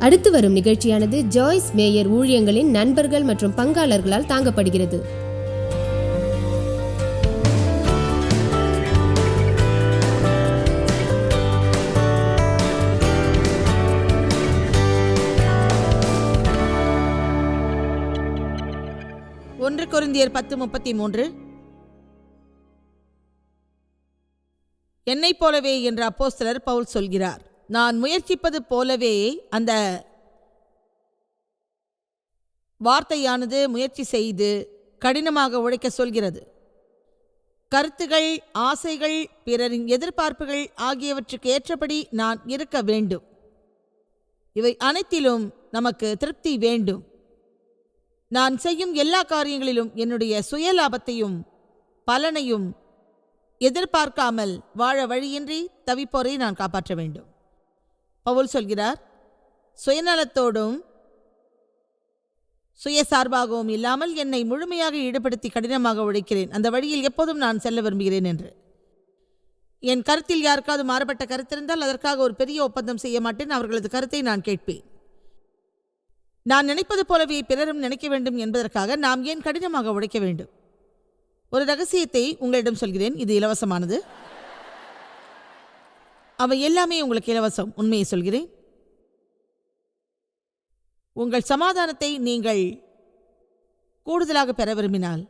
அடுத்து வரும் நிகழ்ச்சியானது ஜாய்ஸ் மேயர் ஊழியங்களின் நண்பர்கள் மற்றும் பங்காளர்களால் தாங்கப்படுகிறது. ஒன்று குருந்தியர் பத்து முப்பத்தி மூன்று. என்னைப் போலவே என்ற அப்போஸ்தலர் பவுல் சொல்கிறார். நான் முயற்சிப்பது போலவே அந்த வார்த்தையானது முயற்சி செய்து கடினமாக உழைக்க சொல்கிறது. கருத்துகள் ஆசைகள் பிறரின் எதிர்பார்ப்புகள் ஆகியவற்றுக்கு ஏற்றபடி நான் இருக்க வேண்டும். இவை அனைத்திலும் நமக்கு திருப்தி வேண்டும். நான் செய்யும் எல்லா காரியங்களிலும் என்னுடைய சுயலாபத்தையும் பலனையும் எதிர்பார்க்காமல் வாழ வழியின்றி தவிப்போரை நான் காப்பாற்ற வேண்டும். பவுல் சொல்கிறார் சுயநலத்தோடும் சுயசார்பாகவும் இல்லாமல் என்னை முழுமையாக ஈடுபடுத்தி கடினமாக உழைக்கிறேன். அந்த வழியில் எப்போதும் நான் செல்ல விரும்புகிறேன் என்று. என் கருத்தில் யாருக்காவது மாறுபட்ட கருத்திருந்தால் அதற்காக ஒரு பெரிய ஒப்பந்தம் செய்ய மாட்டேன். அவர்களது கருத்தை நான் கேட்பேன். நான் நினைப்பது போலவே பிறரும் நினைக்க வேண்டும் என்பதற்காக நாம் ஏன் கடினமாக உழைக்க வேண்டும்? ஒரு ரகசியத்தை உங்களிடம் சொல்கிறேன். இது இலவசமானது. அவை எல்லாமே உங்களுக்கு இலவசம் உண்மையை சொல்கிறேன். உங்கள் சமாதானத்தை நீங்கள் கூடுதலாக பெற விரும்பினால்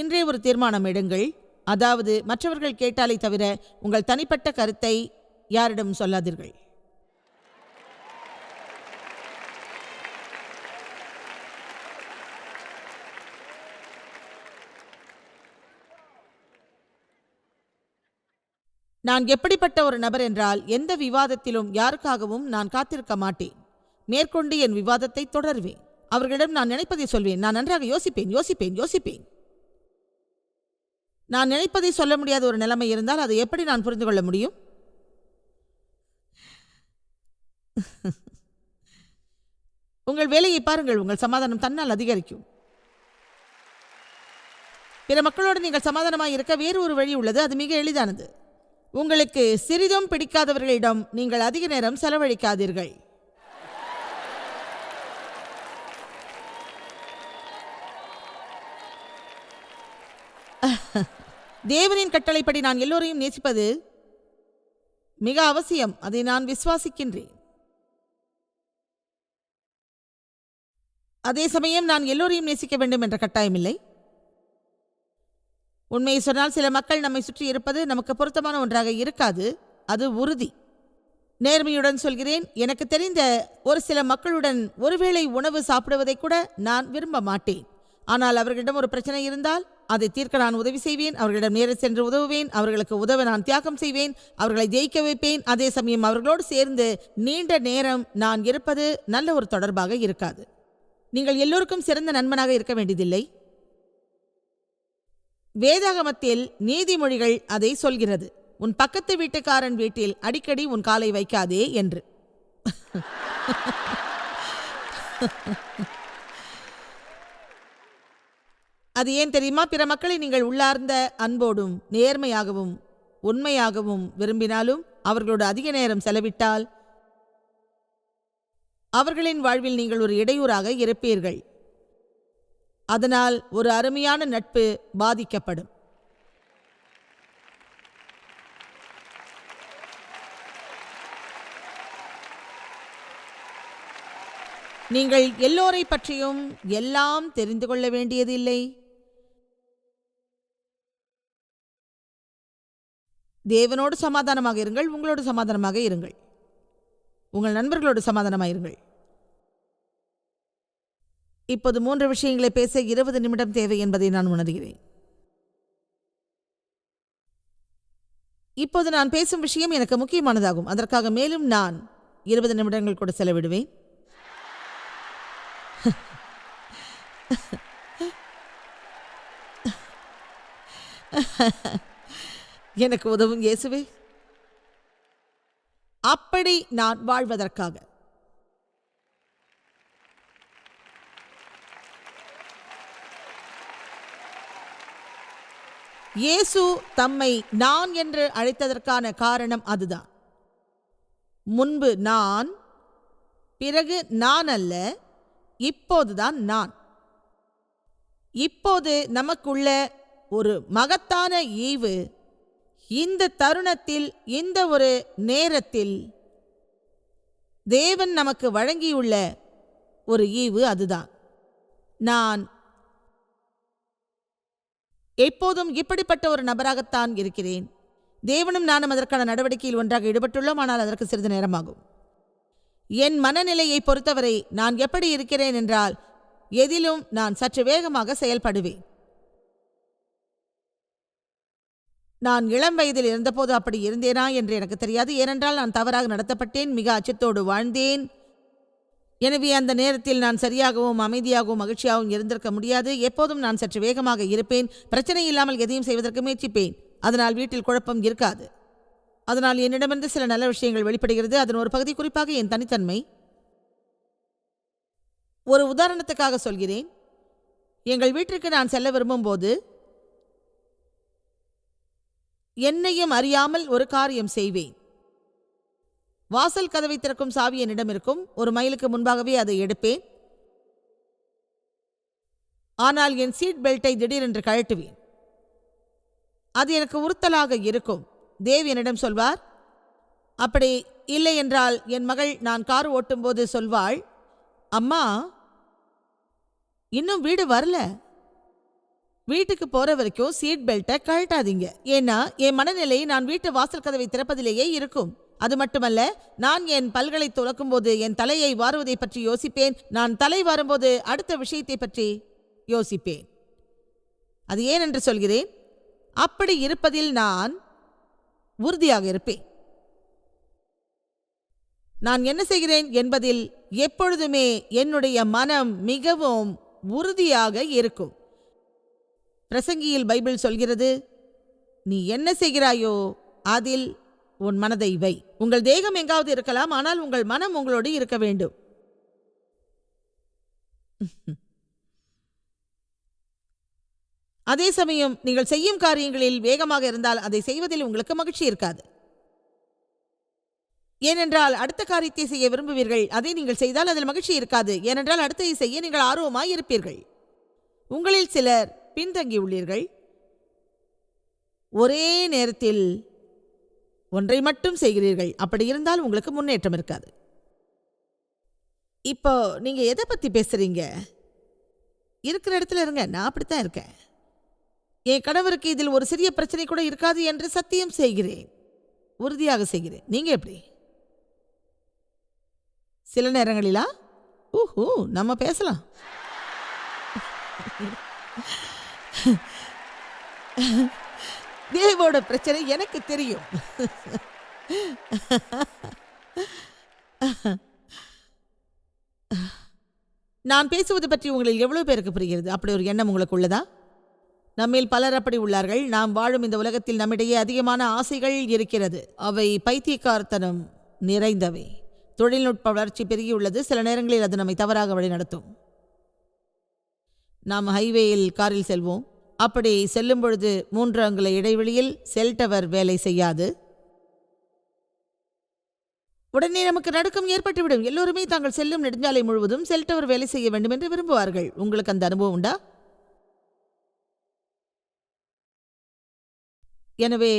இன்றே ஒரு தீர்மானம் எடுங்கள். அதாவது மற்றவர்கள் கேட்டாலே தவிர உங்கள் தனிப்பட்ட கருத்தை யாரிடம் சொல்லாதீர்கள். நான் எப்படிப்பட்ட ஒரு நபர் என்றால் எந்த விவாதத்திலும் யாருக்காகவும் நான் காத்திருக்க மாட்டேன். மேற்கொண்டு என் விவாதத்தை தொடர்வேன். அவர்களிடம் நான் நினைப்பதை சொல்வேன். நான் நன்றாக யோசிப்பேன் யோசிப்பேன் யோசிப்பேன். நான் நினைப்பதை சொல்ல முடியாத ஒரு நிலைமை இருந்தால் அதை எப்படி நான் புரிந்து கொள்ள முடியும்? உங்கள் வேலையை பாருங்கள். உங்கள் சமாதானம் தன்னால் அதிகரிக்கும். பிற மக்களோடு நீங்கள் சமாதானமாக இருக்க வேறு ஒரு வழி உள்ளது. அது மிக எளிதானது. உங்களுக்கு சிறிதும் பிடிக்காதவர்களிடம் நீங்கள் அதிக நேரம் செலவழிக்காதீர்கள். தேவனின் கட்டளைப்படி நான் எல்லோரையும் நேசிப்பது மிக அவசியம். அதை நான் விசுவாசிக்கின்றேன். அதே சமயம் நான் எல்லோரையும் நேசிக்க வேண்டும் என்ற கட்டாயமில்லை உண்மையை சொன்னால் சில மக்கள் நம்மை சுற்றி இருப்பது நமக்கு பொருத்தமான ஒன்றாக இருக்காது. அது உறுதி. நேர்மையுடன் சொல்கிறேன் எனக்கு தெரிந்த ஒரு சில மக்களுடன் ஒருவேளை உணவு சாப்பிடுவதை கூட நான் விரும்ப மாட்டேன். ஆனால் அவர்களிடம் ஒரு பிரச்சனை இருந்தால் அதை தீர்க்க நான் உதவி செய்வேன் அவர்களிடம் நேரில் சென்று உதவுவேன் அவர்களுக்கு உதவ நான் தியாகம் செய்வேன் அவர்களை ஜெயிக்க வைப்பேன். அதே சமயம் அவர்களோடு சேர்ந்து நீண்ட நேரம் நான் இருப்பது நல்ல ஒரு தொடர்பாக இருக்காது. நீங்கள் எல்லோருக்கும் சிறந்த நண்பனாக இருக்க வேண்டியதில்லை. வேதாகமத்தில் நீதிமொழிகள் அதை சொல்கிறது. உன் பக்கத்து வீட்டுக்காரன் வீட்டில் அடிக்கடி உன் காலை வைக்காதே என்று. அது ஏன் தெரியுமா? பிற மக்களை நீங்கள் உள்ளார்ந்த அன்போடும் நேர்மையாகவும் உண்மையாகவும் விரும்பினாலும் அவர்களோடு அதிக நேரம் செலவிட்டால் அவர்களின் வாழ்வில் நீங்கள் ஒரு இடையூறாக இருப்பீர்கள். அதனால் ஒரு அருமையான நட்பு பாதிக்கப்படும். நீங்கள் எல்லோரை பற்றியும் எல்லாம் தெரிந்து கொள்ள வேண்டியதில்லை தேவனோடு சமாதானமாக இருங்கள் உங்களோடு சமாதானமாக இருங்கள். உங்கள் நண்பர்களோடு சமாதானமாக இருங்கள் இப்போது மூன்று விஷயங்களை பேச இருபது நிமிடம் தேவை என்பதை நான் உணர்கிறேன். இப்போது நான் பேசும் விஷயம் எனக்கு முக்கியமானதாகும். அதற்காக மேலும் நான் இருபது நிமிடங்கள் கூட செலவிடுவேன். எனக்கு உதவும் இயேசுவே. அப்படி நான் வாழ்வதற்காக. இயேசு தம்மை நான் என்று அழைத்ததற்கான காரணம் அதுதான். முன்பு நான் பிறகு நான் அல்ல இப்போதுதான் நான். இப்போது நமக்குள்ள ஒரு மகத்தான ஈவு இந்த தருணத்தில் இந்த ஒரு நேரத்தில் தேவன் நமக்கு வழங்கியுள்ள ஒரு ஈவு அதுதான். நான் எப்போதும் இப்படிப்பட்ட ஒரு நபராகத்தான் இருக்கிறேன். தேவனும் நானும் அதற்கான நடவடிக்கையில் ஒன்றாக ஈடுபட்டுள்ளோம் ஆனால் அதற்கு சிறிது நேரமாகும். என் மனநிலையை பொறுத்தவரை நான் எப்படி இருக்கிறேன் என்றால் எதிலும் நான் சற்று வேகமாக செயல்படுவேன். நான் இளம் வயதில் இருந்தபோது அப்படி இருந்தேனா என்று எனக்கு தெரியாது. ஏனென்றால் நான் தவறாக நடத்தப்பட்டேன் மிக அச்சத்தோடு வாழ்ந்தேன். எனவே அந்த நேரத்தில் நான் சரியாகவும் அமைதியாகவும் மகிழ்ச்சியாகவும் இருந்திருக்க முடியாது. எப்போதும் நான் சற்று வேகமாக இருப்பேன். பிரச்சனை இல்லாமல் எதையும் செய்வதற்கு முயற்சிப்பேன். அதனால் வீட்டில் குழப்பம் இருக்காது. அதனால் என்னிடமிருந்து சில நல்ல விஷயங்கள் வெளிப்படுகிறது. அதன் ஒரு பகுதி குறிப்பாக என் தனித்தன்மை. ஒரு உதாரணத்துக்காக சொல்கிறேன். எங்கள் வீட்டிற்கு நான் செல்ல விரும்பும்போது என்னையும் அறியாமல் ஒரு காரியம் செய்வேன். வாசல் கதவை திறக்கும் சாவி என்னிடம் இருக்கும். ஒரு மைலுக்கு முன்பாகவே அதை எடுப்பேன். ஆனால் என் சீட் பெல்ட்டை திடீரென்று கழட்டுவேன். அது எனக்கு உறுத்தலாக இருக்கும். தேவ் என்னிடம் சொல்வார் அப்படி இல்லை என்றால் என் மகள் நான் கார் ஓட்டும்போது சொல்வாள் அம்மா இன்னும் வீடு வரல. வீட்டுக்கு போற வரைக்கும் சீட் பெல்ட்டை கழட்டாதீங்க. ஏன்னா என் மனநிலை நான் வீட்டு வாசல் கதவை திறப்பதிலேயே இருக்கும். அது மட்டுமல்ல நான் என் பல்களை துலக்கும்போது என் தலையை வாருவதை பற்றி யோசிப்பேன். நான் தலை வாரும்போது அடுத்த விஷயத்தை பற்றி யோசிப்பேன். அது ஏன் என்று சொல்கிறேன்? அப்படி இருப்பதில் நான் உறுதியாக இருப்பேன். நான் என்ன செய்கிறேன் என்பதில் எப்பொழுதுமே என்னுடைய மனம் மிகவும் உறுதியாக இருக்கும். பிரசங்கியில் பைபிள் சொல்கிறது நீ என்ன செய்கிறாயோ அதில் உன் மனதை வை. உங்கள் தேகம் எங்காவது இருக்கலாம் ஆனால் உங்கள் மனம் உங்களோடு இருக்க வேண்டும். அதே சமயம் நீங்கள் செய்யும் காரியங்களில் வேகமாக இருந்தால் அதை செய்வதில் உங்களுக்கு மகிழ்ச்சி இருக்காது. ஏனென்றால் அடுத்த காரியத்தை செய்ய விரும்புவீர்கள் அதை நீங்கள் செய்தால் அதில் மகிழ்ச்சி இருக்காது. ஏனென்றால் அடுத்ததை செய்ய நீங்கள் ஆர்வமாய் இருப்பீர்கள். உங்களில் சிலர் பின்தங்கியுள்ளீர்கள். ஒரே நேரத்தில் ஒன்றை மட்டும் செய்கிறீர்கள். அப்படி இருந்தால் உங்களுக்கு முன்னேற்றம் இருக்காது. இப்போ நீங்கள் எதை பற்றி பேசுகிறீங்க இருக்கிற இடத்துல இருங்க. நான் அப்படித்தான் இருக்கேன். என் கணவருக்கு இதில் ஒரு சிறிய பிரச்சனை கூட இருக்காது என்று சத்தியம் செய்கிறேன். உறுதியாக செய்கிறேன். நீங்கள் எப்படி? சில நேரங்களிலா? ஊஹூ நம்ம பேசலாம். தேவோட பிரச்சனை எனக்கு தெரியும். நான் பேசுவது பற்றி உங்களில் எவ்வளவு பேருக்கு புரிகிறது? அப்படி ஒரு எண்ணம் உங்களுக்கு உள்ளதா? நம்மில் பலர் அப்படி உள்ளார்கள். நாம் வாழும் இந்த உலகத்தில் நம்மிடையே அதிகமான ஆசைகள் இருக்கிறது. அவை பைத்தியக்கார்த்தனம் நிறைந்தவை. தொழில்நுட்ப வளர்ச்சி பெருகியுள்ளது. சில நேரங்களில் அது நம்மை தவறாக வழிநடத்தும். நாம் ஹைவேயில் காரில் செல்வோம். அப்படி செல்லும் பொழுது மூன்று அங்குல இடைவெளியில் செல் டவர் வேலை செய்யாது. உடனே நமக்கு நடுக்கம் ஏற்பட்டுவிடும். எல்லோருமே தாங்கள் செல்லும் நெடுஞ்சாலை முழுவதும் செல் டவர் வேலை செய்ய வேண்டும் என்று விரும்புவார்கள். உங்களுக்கு அந்த அனுபவம் உண்டா? எனவே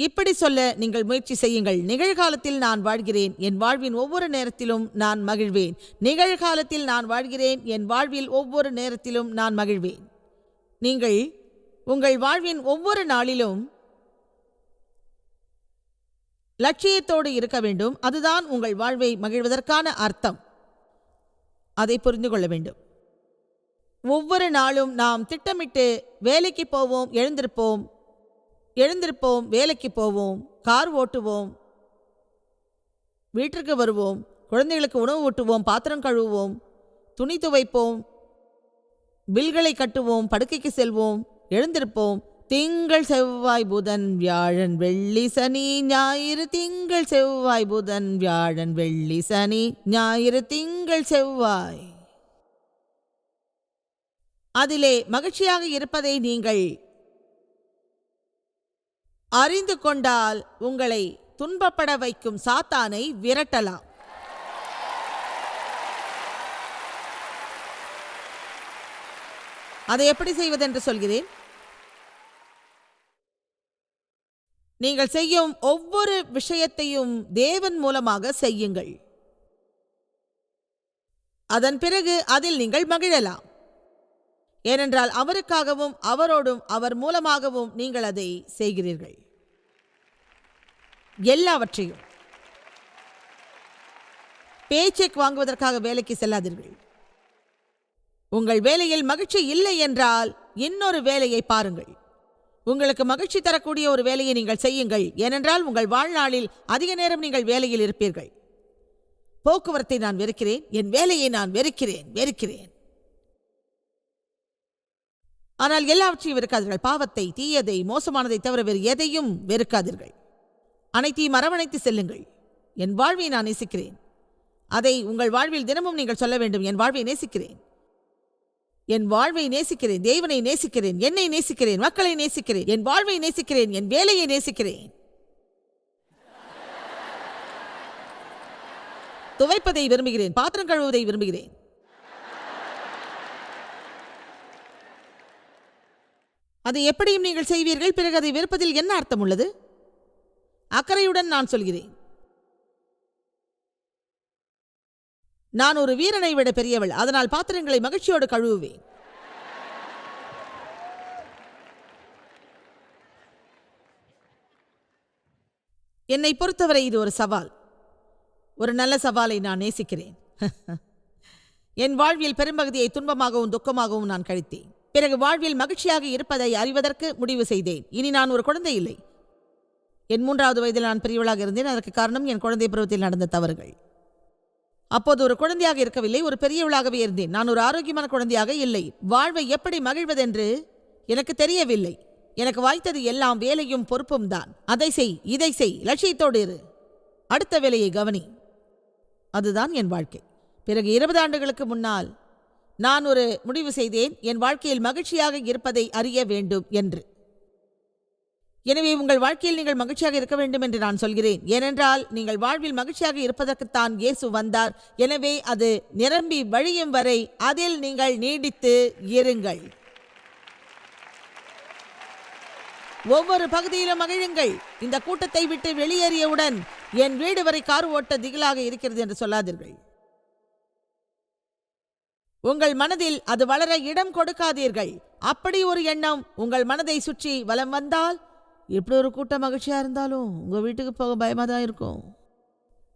இப்படி சொல்ல நீங்கள் முயற்சி செய்யுங்கள். நிகழ்காலத்தில் நான் வாழ்கிறேன். என் வாழ்வின் ஒவ்வொரு நேரத்திலும் நான் மகிழ்வேன். நிகழ்காலத்தில் நான் வாழ்கிறேன். என் வாழ்வில் ஒவ்வொரு நேரத்திலும் நான் மகிழ்வேன். நீங்கள் உங்கள் வாழ்வின் ஒவ்வொரு நாளிலும் லட்சியத்தோடு இருக்க வேண்டும். அதுதான் உங்கள் வாழ்வை மகிழ்வதற்கான அர்த்தம். அதை புரிந்து கொள்ள வேண்டும். ஒவ்வொரு நாளும் நாம் திட்டமிட்டு வேலைக்கு போவோம் எழுந்திருப்போம். எழுந்திருப்போம் வேலைக்கு போவோம் கார் ஓட்டுவோம் வீட்டிற்கு வருவோம் குழந்தைகளுக்கு உணவு ஊட்டுவோம் பாத்திரம் கழுவுவோம் துணி துவைப்போம் பில்களை கட்டுவோம் படுக்கைக்கு செல்வோம் எழுந்திருப்போம். திங்கள் செவ்வாய் புதன் வியாழன் வெள்ளி சனி ஞாயிறு திங்கள் செவ்வாய் புதன் வியாழன் வெள்ளி சனி ஞாயிறு திங்கள் செவ்வாய். அதிலே மகிழ்ச்சியாக இருப்பதை நீங்கள் அறிந்து கொண்டால் உங்களை துன்பப்பட வைக்கும் சாத்தானை விரட்டலாம். அதை எப்படி செய்வதென்று சொல்கிறேன். நீங்கள் செய்யும் ஒவ்வொரு விஷயத்தையும் தேவன் மூலமாக செய்யுங்கள். அதன் பிறகு அதில் நீங்கள் மகிழலாம். ஏனென்றால் அவருக்காகவும் அவரோடும் அவர் மூலமாகவும் நீங்கள் அதை செய்கிறீர்கள். எல்லாவற்றையும். பேச்செக் வாங்குவதற்காக வேலைக்கு செல்லாதீர்கள். உங்கள் வேலையில் மகிழ்ச்சி இல்லை என்றால் இன்னொரு வேலையை பாருங்கள். உங்களுக்கு மகிழ்ச்சி தரக்கூடிய ஒரு வேலையை நீங்கள் செய்யுங்கள். ஏனென்றால் உங்கள் வாழ்நாளில் அதிக நேரம் நீங்கள் வேலையில் இருப்பீர்கள். போக்குவரத்தை நான் வெறுக்கிறேன். என் வேலையை நான் வெறுக்கிறேன். வெறுக்கிறேன். ஆனால் எல்லாவற்றையும் வெறுக்காதீர்கள். பாவத்தை தீயதை மோசமானதை தவிர வேறு எதையும் வெறுக்காதீர்கள். அனைத்தையும் அரவணைத்து செல்லுங்கள். என் வாழ்வை நான் நேசிக்கிறேன். அதை உங்கள் வாழ்வில் தினமும் நீங்கள் சொல்ல வேண்டும். என் வாழ்வை நேசிக்கிறேன். என் வாழ்வை நேசிக்கிறேன். தேவனை நேசிக்கிறேன். என்னை நேசிக்கிறேன். மக்களை நேசிக்கிறேன். என் வாழ்வை நேசிக்கிறேன். என் வேலையை நேசிக்கிறேன். துவைப்பதை விரும்புகிறேன். பாத்திரம் கழுவுவதை விரும்புகிறேன். அதை எப்படியும் நீங்கள் செய்வீர்கள்? பிறகு அதை வெறுப்பதில் என்ன அர்த்தம் உள்ளது அக்கறையுடன் நான் சொல்கிறேன். நான் ஒரு வீரனை விட பெரியவள் அதனால் பாத்திரங்களை மகிழ்ச்சியோடு கழுவுவேன். என்னை பொறுத்தவரை இது ஒரு சவால். ஒரு நல்ல சவாலை நான் நேசிக்கிறேன். என் வாழ்வில் பெரும்பகுதியை துன்பமாகவும் துக்கமாகவும் நான் கழித்தேன். பிறகு வாழ்வில் மகிழ்ச்சியாக இருப்பதை அறிவதற்கு முடிவு செய்தேன். இனி நான் ஒரு குழந்தை இல்லை. என் மூன்றாவது வயதில் நான் பெரியவளாக இருந்தேன். அதற்கு காரணம் என் குழந்தை பருவத்தில் நடந்த தவறுகள். அப்போது ஒரு குழந்தையாக இருக்கவில்லை. ஒரு பெரியவளாகவே இருந்தேன். நான் ஒரு ஆரோக்கியமான குழந்தையாக இல்லை. வாழ்வை எப்படி மகிழ்வதென்று எனக்கு தெரியவில்லை. எனக்கு வாய்த்தது எல்லாம் வேலையும் பொறுப்பும் தான். அதை செய் இதை செய் லட்சியத்தோடு இரு. அடுத்த வேலையை கவனி. அதுதான் என் வாழ்க்கை. பிறகு இருபது ஆண்டுகளுக்கு முன்னால் நான் ஒரு முடிவு செய்தேன். என் வாழ்க்கையில் மகிழ்ச்சியாக இருப்பதை அறிய வேண்டும் என்று. எனவே உங்கள் வாழ்க்கையில் நீங்கள் மகிழ்ச்சியாக இருக்க வேண்டும் என்று நான் சொல்கிறேன். ஏனென்றால் நீங்கள் வாழ்வில் மகிழ்ச்சியாக இருப்பதற்குத்தான் இயேசு வந்தார். எனவே அது நிரம்பி வழியும் வரை அதில் நீங்கள் நீடித்து இருங்கள். ஒவ்வொரு பகுதியிலும் மகிழுங்கள். இந்த கூட்டத்தை விட்டு வெளியேறியவுடன் என் வீடு வரை கார் ஓட்ட திகிலாக இருக்கிறது என்று சொல்லாதீர்கள். உங்கள் மனதில் அது வளர இடம் கொடுக்காதீர்கள். அப்படி ஒரு எண்ணம் உங்கள் மனதை சுற்றி வலம் வந்தால் இப்படி ஒரு கூட்டம் மகிழ்ச்சியாக இருந்தாலும் உங்கள் வீட்டுக்கு போக பயமாக தான் இருக்கும்.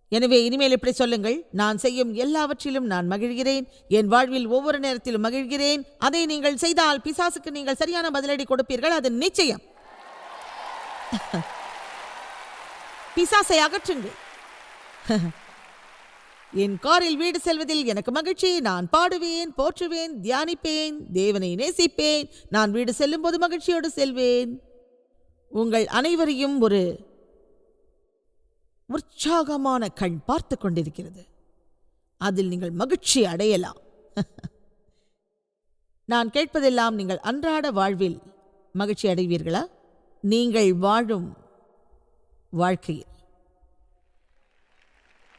எனவே இனிமேல் இப்படி சொல்லுங்கள். நான் செய்யும் எல்லாவற்றிலும் நான் மகிழ்கிறேன். என் வாழ்வில் ஒவ்வொரு நேரத்திலும் மகிழ்கிறேன். அதை நீங்கள் செய்தால் பிசாசுக்கு நீங்கள் சரியான பதிலடி கொடுப்பீர்கள். அது நிச்சயம். பிசாசை அகற்றுங்கள். என் காரில் வீடு செல்வதில் எனக்கு மகிழ்ச்சி. நான் பாடுவேன் போற்றுவேன் தியானிப்பேன் தேவனை நேசிப்பேன். நான் வீடு செல்லும்போது மகிழ்ச்சியோடு செல்வேன். உங்கள் அனைவரையும் ஒரு உற்சாகமான கண் பார்த்து கொண்டிருக்கிறது. அதில் நீங்கள் மகிழ்ச்சி அடையலாம். நான் கேட்பதெல்லாம் நீங்கள் அன்றாட வாழ்வில் மகிழ்ச்சி அடைவீர்களா? நீங்கள் வாழும் வாழ்க்கையில்.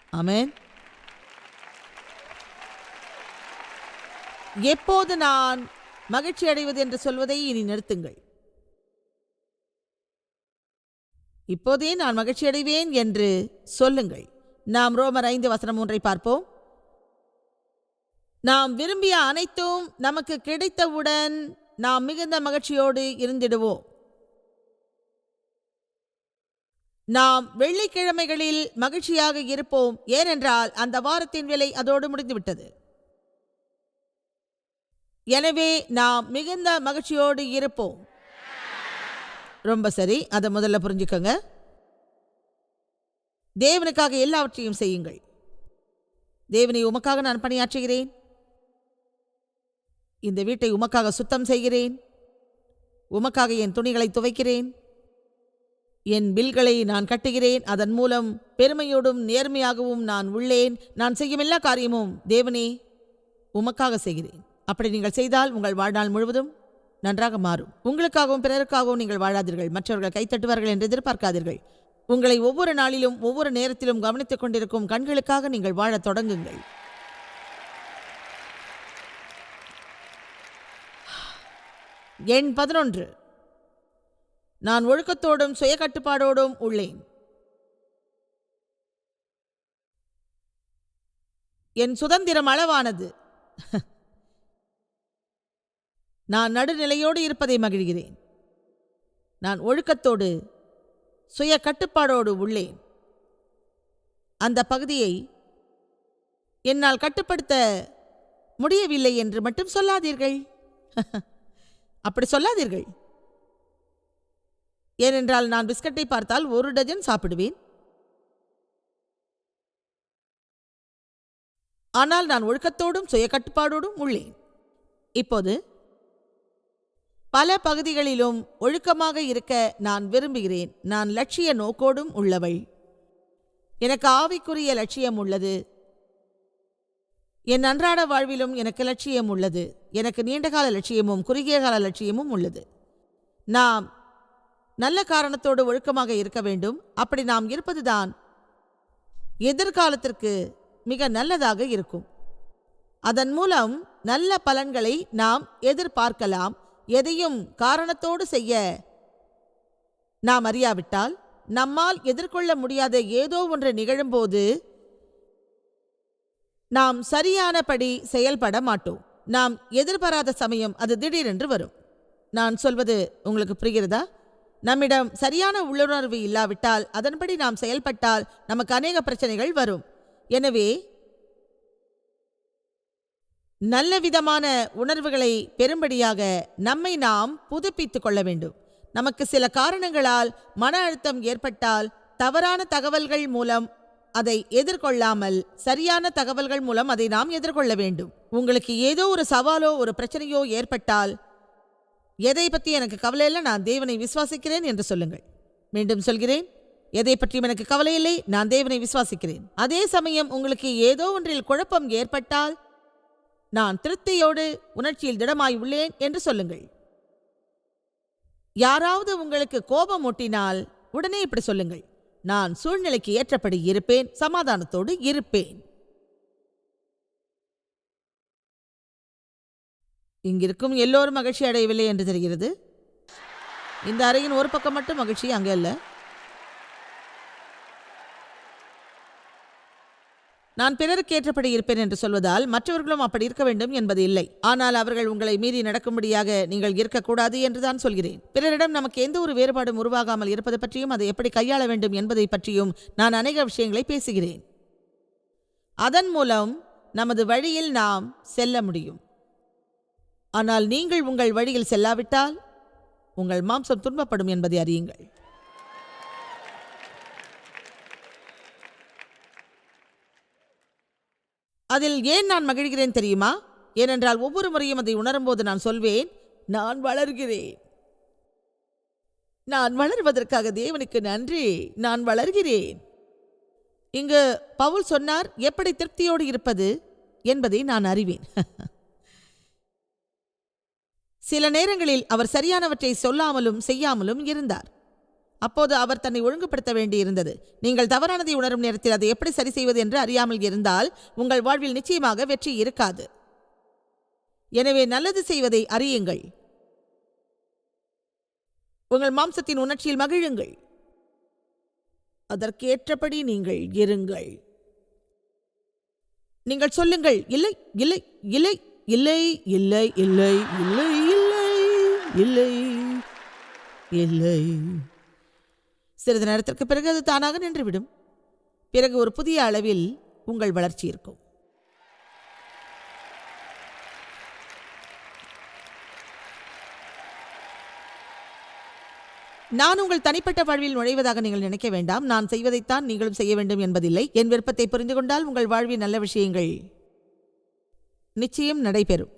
ஆமென். எப்போது நான் மகிழ்ச்சி அடைவது என்று சொல்வதை இனி நிறுத்துங்கள். இப்போதே நான் மகிழ்ச்சி அடைவேன் என்று சொல்லுங்கள். நாம் ரோமர் ஐந்து வசனம் ஒன்றை பார்ப்போம். நாம் விரும்பிய அனைத்தும் நமக்கு கிடைத்தவுடன் நாம் மிகுந்த மகிழ்ச்சியோடு இருந்திடுவோம். நாம் வெள்ளிக்கிழமைகளில் மகிழ்ச்சியாக இருப்போம். ஏனென்றால் அந்த வாரத்தின் விலை அதோடு முடிந்துவிட்டது. எனவே நாம் மிகுந்த மகிழ்ச்சியோடு இருப்போம். ரொம்ப சரி. அதை முதல்ல புரிஞ்சுக்கோங்க. தேவனுக்காக எல்லாவற்றையும் செய்யுங்கள். தேவனை உமக்காக நான் பணியாற்றுகிறேன். இந்த வீட்டை உமக்காக சுத்தம் செய்கிறேன். உமக்காக என் துணிகளை துவைக்கிறேன். என் பில்களை நான் கட்டுகிறேன். அதன் மூலம் பெருமையோடும் நேர்மையாகவும் நான் உள்ளேன். நான் செய்யும் எல்லா காரியமும் தேவனே உமக்காக செய்கிறேன். அப்படி நீங்கள் செய்தால் உங்கள் வாழ்நாள் முழுவதும் நன்றாக மாறும். உங்களுக்காகவும் பிறருக்காகவும் நீங்கள் வாழாதீர்கள். மற்றவர்கள் கைத்தட்டுவார்கள் என்று எதிர்பார்க்காதீர்கள். உங்களை ஒவ்வொரு நாளிலும் ஒவ்வொரு நேரத்திலும் கவனித்துக் கொண்டிருக்கும் கண்களுக்காக நீங்கள் வாழத் தொடங்குங்கள். எண் பதினொன்று. நான் ஒழுக்கத்தோடும் சுய கட்டுப்பாடோடும் உள்ளேன். என் சுதந்திரம் அளவானது. நான் நடுநிலையோடு இருப்பதை மகிழ்கிறேன். நான் ஒழுக்கத்தோடு சுய கட்டுப்பாடோடு உள்ளேன். அந்த பகுதியை என்னால் கட்டுப்படுத்த முடியவில்லை என்று மட்டும் சொல்லாதீர்கள். அப்படி சொல்லாதீர்கள். ஏனென்றால் நான் பிஸ்கட்டை பார்த்தால் ஒரு டஜன் சாப்பிடுவேன். ஆனால் நான் ஒழுக்கத்தோடும் சுய கட்டுப்பாடோடும் உள்ளேன். இப்போது பல பகுதிகளிலும் ஒழுக்கமாக இருக்க நான் விரும்புகிறேன். நான் லட்சிய நோக்கோடும் உள்ளவள். எனக்கு ஆவிக்குரிய லட்சியம் உள்ளது. என் அன்றாட வாழ்விலும் எனக்கு லட்சியம் உள்ளது. எனக்கு நீண்டகால லட்சியமும் குறுகிய கால லட்சியமும் உள்ளது. நாம் நல்ல காரணத்தோடு ஒழுக்கமாக இருக்க வேண்டும். அப்படி நாம் இருப்பதுதான் எதிர்காலத்திற்கு மிக நல்லதாக இருக்கும். அதன் மூலம் நல்ல பலன்களை நாம் எதிர்பார்க்கலாம். எதையும் காரணத்தோடு செய்ய நாம் அறியாவிட்டால் நம்மால் எதிர்கொள்ள முடியாத ஏதோ ஒன்று நிகழும்போது நாம் சரியானபடி செயல்பட மாட்டோம். நாம் எதிர்பாராத சமயம் அது திடீரென்று வரும். நான் சொல்வது உங்களுக்கு புரிகிறதா? நம்மிடம் சரியான உள்ளுணர்வு இல்லாவிட்டால் அதன்படி நாம் செயல்பட்டால் நமக்கு அநேக பிரச்சனைகள் வரும். எனவே நல்ல விதமான உணர்வுகளை பெறும்படியாக நம்மை நாம் புதுப்பித்துக் கொள்ள வேண்டும். நமக்கு சில காரணங்களால் மன அழுத்தம் ஏற்பட்டால் தவறான தகவல்கள் மூலம் அதை எதிர்கொள்ளாமல் சரியான தகவல்கள் மூலம் அதை நாம் எதிர்கொள்ள வேண்டும். உங்களுக்கு ஏதோ ஒரு சவாலோ ஒரு பிரச்சனையோ ஏற்பட்டால் எதை பற்றி எனக்கு கவலை இல்லை நான் தேவனை விசுவாசிக்கிறேன் என்று சொல்லுங்கள். மீண்டும் சொல்கிறேன் எதை பற்றியும் எனக்கு கவலை இல்லை நான் தேவனை விசுவாசிக்கிறேன். அதே சமயம் உங்களுக்கு ஏதோ ஒன்றில் குழப்பம் ஏற்பட்டால் நான் திருப்தியோடு உணர்ச்சியில் திடமாய் உள்ளேன் என்று சொல்லுங்கள். யாராவது உங்களுக்கு கோபம் ஒட்டினால் உடனே இப்படி சொல்லுங்கள். நான் சூழ்நிலைக்கு ஏற்றபடி இருப்பேன் சமாதானத்தோடு இருப்பேன். இங்கிருக்கும் எல்லோரும் மகிழ்ச்சி அடையவில்லை என்று தெரிகிறது. இந்த அறையின் ஒரு பக்கம் மட்டும் மகிழ்ச்சி அங்கே இல்லை நான் பிறருக்கு ஏற்றபடி இருப்பேன் என்று சொல்வதால் மற்றவர்களும் அப்படி இருக்க வேண்டும் என்பது இல்லை. ஆனால் அவர்கள் உங்களை மீறி நடக்கும்படியாக நீங்கள் இருக்கக்கூடாது என்றுதான் சொல்கிறேன். பிறரிடம் நமக்கு எந்த ஒரு வேறுபாடும் உருவாகாமல் இருப்பது பற்றியும் அதை எப்படி கையாள வேண்டும் என்பதை பற்றியும் நான் அநேக விஷயங்களை பேசுகிறேன். அதன் மூலம் நமது வழியில் நாம் செல்ல முடியும். ஆனால் நீங்கள் உங்கள் வழியில் செல்லாவிட்டால் உங்கள் மாம்சம் துன்பப்படும் என்பதை அறியுங்கள். அதில் ஏன் நான் மகிழ்கிறேன் தெரியுமா? ஏனென்றால் ஒவ்வொரு முறையும் அதை உணரும்போது நான் சொல்வேன் நான் வளர்கிறேன். நான் வளர்வதற்காக தேவனுக்கு நன்றி. நான் வளர்கிறேன். இங்கு பவுல் சொன்னார் எப்படி திருப்தியோடு இருப்பது? என்பதை நான் அறிவேன். சில நேரங்களில் அவர் சரியானவற்றை சொல்லாமலும் செய்யாமலும் இருந்தார். அப்போது அவர் தன்னை ஒழுங்குபடுத்த வேண்டியிருந்தது நீங்கள் தவறானதை உணரும் நேரத்தில் அதை எப்படி சரி செய்வது என்று அறியாமல் இருந்தால் உங்கள் வாழ்வில் நிச்சயமாக வெற்றி இருக்காது எனவே நல்லது செய்வதை அறியுங்கள் உங்கள் மாம்சத்தின் உணர்ச்சியில் மகிழுங்கள் அதற்கேற்றபடி நீங்கள் இருங்கள் நீங்கள் சொல்லுங்கள் இல்லை இல்லை இல்லை இல்லை இல்லை இல்லை இல்லை இல்லை இல்லை இல்லை சிறிது நேரத்திற்கு பிறகு அது தானாக நின்றுவிடும். பிறகு ஒரு புதிய அளவில் உங்கள் வளர்ச்சி இருக்கும். நான் உங்கள் தனிப்பட்ட வாழ்வில் நுழைவதாக நீங்கள் நினைக்க வேண்டாம். நான் செய்வதைத்தான் நீங்களும் செய்ய வேண்டும் என்பதில்லை. என் விருப்பத்தை புரிந்து கொண்டால் உங்கள் வாழ்வில் நல்ல விஷயங்கள் நிச்சயம் நடைபெறும்.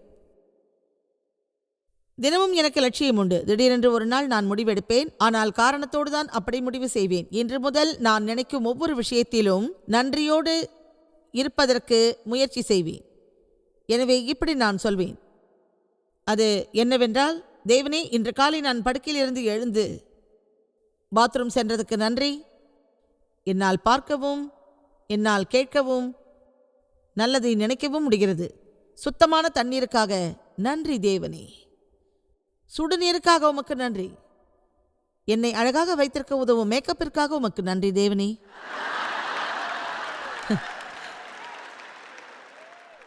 தினமும் எனக்கு லட்சியம் உண்டு. திடீரென்று ஒரு நாள் நான் முடிவெடுப்பேன். ஆனால் காரணத்தோடு தான் அப்படி முடிவு செய்வேன். இன்று முதல் நான் நினைக்கும் ஒவ்வொரு விஷயத்திலும் நன்றியோடு இருப்பதற்கு முயற்சி செய்வேன். எனவே இப்படி நான் சொல்வேன். அது என்னவென்றால் தேவனே இன்று காலை நான் படுக்கையிலிருந்து எழுந்து பாத்ரூம் சென்றதுக்கு நன்றி. என்னால் பார்க்கவும் என்னால் கேட்கவும் நல்லதை நினைக்கவும் முடிகிறது. சுத்தமான தண்ணீருக்காக நன்றி தேவனே. சுடுநீருக்காக உமக்கு நன்றி. என்னை அழகாக வைத்திருக்க உதவும் மேக்கப்பிற்காக உமக்கு நன்றி தேவனி.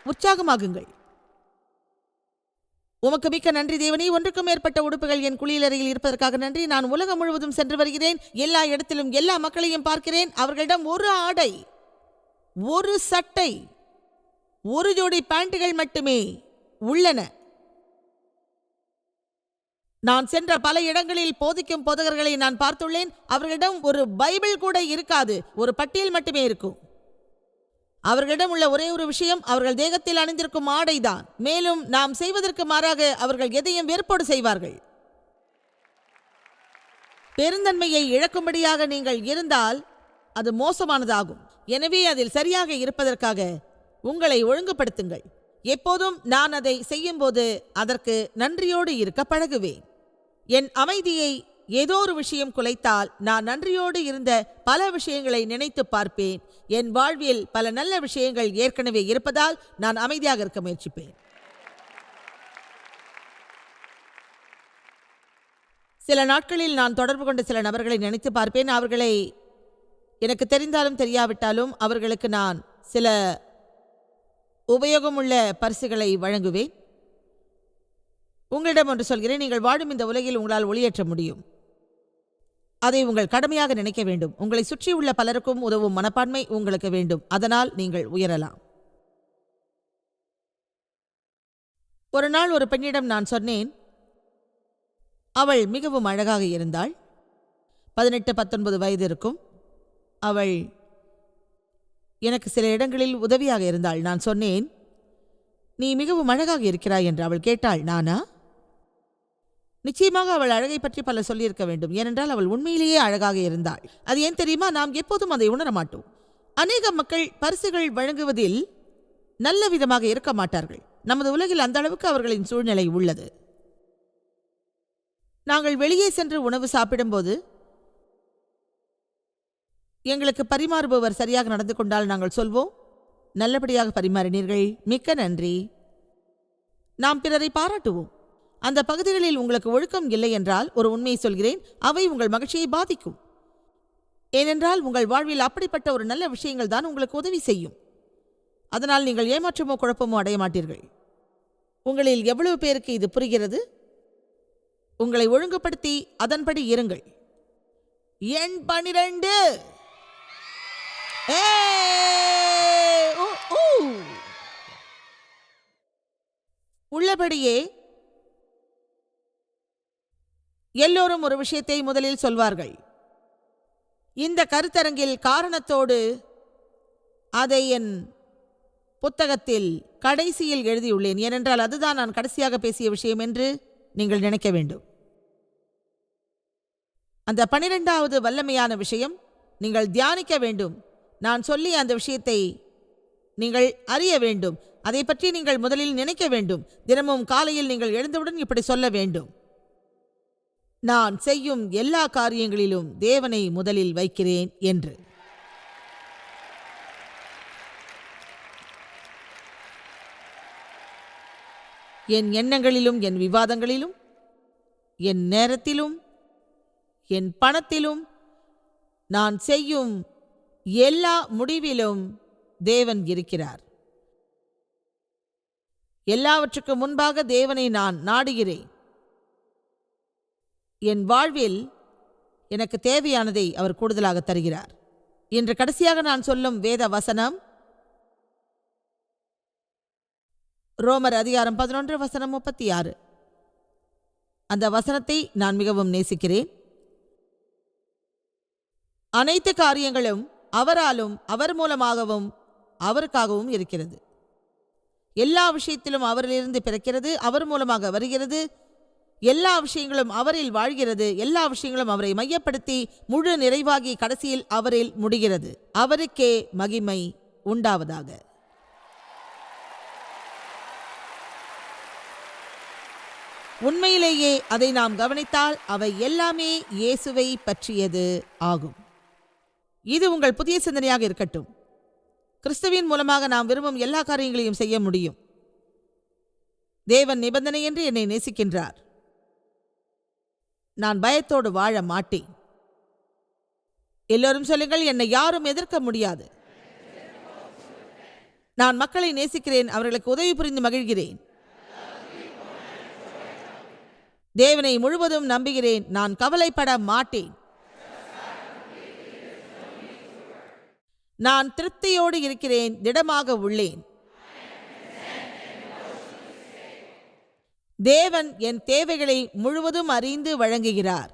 உற்சாகமாகுங்கள். உமக்கு மிக்க நன்றி தேவனி. ஒன்றுக்கும் மேற்பட்ட உடுப்புகள் என் குளியலறையில் இருப்பதற்காக நன்றி. நான் உலகம் முழுவதும் சென்று வருகிறேன். எல்லா இடத்திலும் எல்லா மக்களையும் பார்க்கிறேன். அவர்களிடம் ஒரு ஆடை ஒரு சட்டை ஒரு ஜோடி பேண்ட்டுகள் மட்டுமே உள்ளன. நான் சென்ற பல இடங்களில் போதிக்கும் போதகர்களை நான் பார்த்துள்ளேன். அவர்களிடம் ஒரு பைபிள் கூட இருக்காது. ஒரு பட்டியல் மட்டுமே இருக்கும். அவர்களிடம் உள்ள ஒரே ஒரு விஷயம் அவர்கள் தேகத்தில் அணிந்திருக்கும் ஆடைதான். மேலும் நாம் செய்வதற்கு மாறாக அவர்கள் எதையும் வேறுபாடு செய்வார்கள். பெருந்தன்மையை இழக்கும்படியாக நீங்கள் இருந்தால் அது மோசமானதாகும். எனவே அதில் சரியாக இருப்பதற்காக உங்களை ஒழுங்குபடுத்துங்கள். எப்போதும் நான் அதை செய்யும்போது அதற்கு நன்றியோடு இருக்க பழகுவேன். என் அமைதியை ஏதோ ஒரு விஷயம் குலைத்தால் நான் நன்றியோடு இருந்த பல விஷயங்களை நினைத்து பார்ப்பேன். என் வாழ்வில் பல நல்ல விஷயங்கள் ஏற்கனவே இருப்பதால் நான் அமைதியாக இருக்க முயற்சிப்பேன். சில நாட்களில் நான் தொடர்பு கொண்ட சில நபர்களை நினைத்து பார்ப்பேன். அவர்களை எனக்கு தெரிந்தாலும் தெரியாவிட்டாலும் அவர்களுக்கு நான் சில உபயோகமுள்ள பரிசுகளை வழங்குவேன். உங்களிடம் ஒன்று சொல்கிறேன் நீங்கள் வாழும் இந்த உலகில் உங்களால் ஒளியேற்ற முடியும். அதை உங்கள் கடமையாக நினைக்க வேண்டும். உங்களை சுற்றியுள்ள பலருக்கும் உதவும் மனப்பான்மை உங்களுக்கு வேண்டும். அதனால் நீங்கள் உயரலாம். ஒரு நாள் ஒரு பெண்ணிடம் நான் சொன்னேன் அவள் மிகவும் அழகாக இருந்தாள். பதினெட்டு பத்தொன்பது வயது இருக்கும். அவள் எனக்கு சில இடங்களில் உதவியாக இருந்தாள். நான் சொன்னேன் நீ மிகவும் அழகாக இருக்கிறாய் என்று அவள் கேட்டாள். நானா? நிச்சயமாக அவள் அழகை பற்றி பல சொல்லியிருக்க வேண்டும். ஏனென்றால் அவள் உண்மையிலேயே அழகாக இருந்தாள். அது ஏன் தெரியுமா? நாம் எப்போதும் அதை உணர மாட்டோம். அநேக மக்கள் பரிசுகள் வழங்குவதில் நல்ல விதமாக இருக்க மாட்டார்கள். நமது உலகில் அந்த அளவுக்கு அவர்களின் சூழ்நிலை உள்ளது. நாங்கள் வெளியே சென்று உணவு சாப்பிடும்போது எங்களுக்கு பரிமாறுபவர் சரியாக நடந்து கொண்டால் நாங்கள் சொல்வோம் நல்லபடியாக பரிமாறினீர்கள். மிக்க நன்றி. நாம் பிறரை பாராட்டுவோம். அந்த பகுதிகளில் உங்களுக்கு ஒழுக்கம் இல்லை என்றால் ஒரு உண்மையை சொல்கிறேன் அவை உங்கள் மகிழ்ச்சியை பாதிக்கும். ஏனென்றால் உங்கள் வாழ்வில் அப்படிப்பட்ட ஒரு நல்ல விஷயங்கள் தான் உங்களுக்கு உதவி செய்யும். அதனால் நீங்கள் ஏமாற்றமோ குழப்பமோ அடைய மாட்டீர்கள். உங்களில் எவ்வளவு பேருக்கு இது புரிகிறது? உங்களை ஒழுங்குபடுத்தி அதன்படி இருங்கள். எண் பனிரெண்டு. உள்ளபடியே எல்லோரும் ஒரு விஷயத்தை முதலில் சொல்வார்கள். இந்த கருத்தரங்கில் காரணத்தோடு அதை என் புத்தகத்தில் கடைசியில் எழுதியுள்ளேன். ஏனென்றால் அதுதான் நான் கடைசியாக பேசிய விஷயம் என்று நீங்கள் நினைக்க வேண்டும். அந்த பனிரெண்டாவது வல்லமையான விஷயம் நீங்கள் தியானிக்க வேண்டும். நான் சொல்லி அந்த விஷயத்தை நீங்கள் அறிய வேண்டும். அதை பற்றி நீங்கள் முதலில் நினைக்க வேண்டும். தினமும் காலையில் நீங்கள் எழுந்தவுடன் இப்படி சொல்ல வேண்டும். நான் செய்யும் எல்லா காரியங்களிலும் தேவனை முதலில் வைக்கிறேன் என்று. என் எண்ணங்களிலும் என் விவாதங்களிலும் என் நேரத்திலும் என் பணத்திலும் நான் செய்யும் எல்லா முடிவிலும் தேவன் இருக்கிறார். எல்லாவற்றுக்கு முன்பாக தேவனை நான் நாடுகிறேன். என் வாழ்வில் எனக்கு தேவையானதை அவர் கூடுதலாக தருகிறார். இன்று கடைசியாக நான் சொல்லும் வேத வசனம் ரோமர் அதிகாரம் பதினொன்று வசனம் முப்பத்தி ஆறு அந்த வசனத்தை நான் மிகவும் நேசிக்கிறேன். அனைத்து காரியங்களும் அவராலும் அவர் மூலமாகவும் அவருக்காகவும் இருக்கிறது. எல்லா விஷயத்திலும் அவரிலிருந்து பிறக்கிறது அவர் மூலமாக வருகிறது. எல்லா விஷயங்களும் அவரில் வாழ்கிறது எல்லா விஷயங்களும் அவரை மையப்படுத்தி முழு நிறைவாகி கடைசியில் அவரில் முடிகிறது. அவருக்கே மகிமை உண்டாவதாக. உண்மையிலேயே அதை நாம் கவனித்தால் அவை எல்லாமே இயேசுவை பற்றியது ஆகும். இது உங்கள் புதிய சிந்தனையாக இருக்கட்டும். கிறிஸ்துவின் மூலமாக நாம் விரும்பும் எல்லா காரியங்களையும் செய்ய முடியும். தேவன் நிபந்தனையின்றி என்னை நேசிக்கின்றார். நான் பயத்தோடு வாழ மாட்டேன். எல்லோரும் சொல்லுங்கள் என்னை யாரும் எதிர்க்க முடியாது. நான் மக்களை நேசிக்கிறேன் அவர்களுக்கு உதவி புரிந்து மகிழ்கிறேன். தேவனை முழுவதும் நம்புகிறேன் நான் கவலைப்பட மாட்டேன். நான் திருப்தியோடு இருக்கிறேன் திடமாக உள்ளேன். தேவன் என் தேவைகளை முழுவதும் அறிந்து வழங்குகிறார்.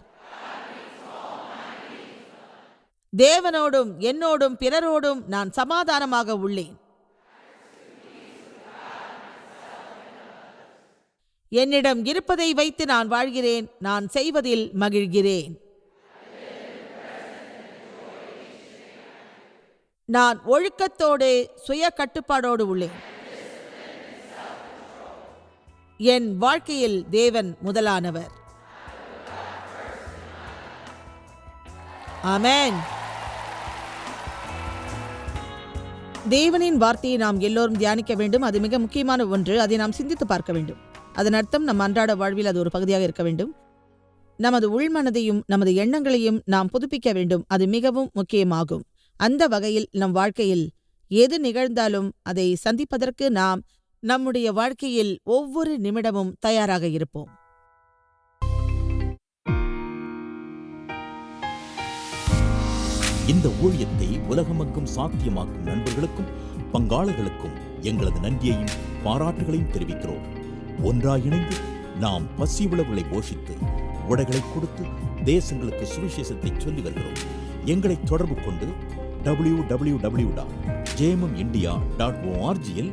தேவனோடும் என்னோடும் பிறரோடும் நான் சமாதானமாக உள்ளேன். என்னிடம் இருப்பதை வைத்து நான் வாழ்கிறேன் நான் செய்வதில் மகிழ்கிறேன். நான் ஒழுக்கத்தோடு சுய கட்டுப்பாடோடு உள்ளேன். என் வாழ்க்கையில் தேவன் முதலானவர். ஆமென். தேவனின் வார்த்தையை நாம் எல்லோரும் தியானிக்க வேண்டும். அது மிக முக்கியமான ஒன்று. அதை நாம் சிந்தித்து பார்க்க வேண்டும். அதன் அர்த்தம் நம் அன்றாட வாழ்வில் அது ஒரு பகுதியாக இருக்க வேண்டும். நமது உள்மனதையும் நமது எண்ணங்களையும் நாம் புதுப்பிக்க வேண்டும். அது மிகவும் முக்கியமாகும். அந்த வகையில் நம் வாழ்க்கையில் எது நிகழ்ந்தாலும் அதை சந்திப்பதற்கு நாம் நம்முடைய வாழ்க்கையில் ஒவ்வொரு நிமிடமும் தயாராக இருப்போம். இந்த ஊழியத்தை உலகமெங்கும் சாத்தியமாக்கும் நண்பர்களுக்கும் பங்காளர்களுக்கும் எங்களது நன்றியையும் பாராட்டுகளையும் தெரிவிக்கிறோம். ஒன்றாக இணைந்து நாம் பசி உழவுகளை போஷித்து உடைகளை கொடுத்து தேசங்களுக்கு சுவிசேஷத்தை சொல்லி வருகிறோம். எங்களை தொடர்பு கொண்டு டபிள்யூ டபிள்யூ டபிள்யூ டாட் ஜேமம் இந்தியா டாட் ஓஆர்ஜியில்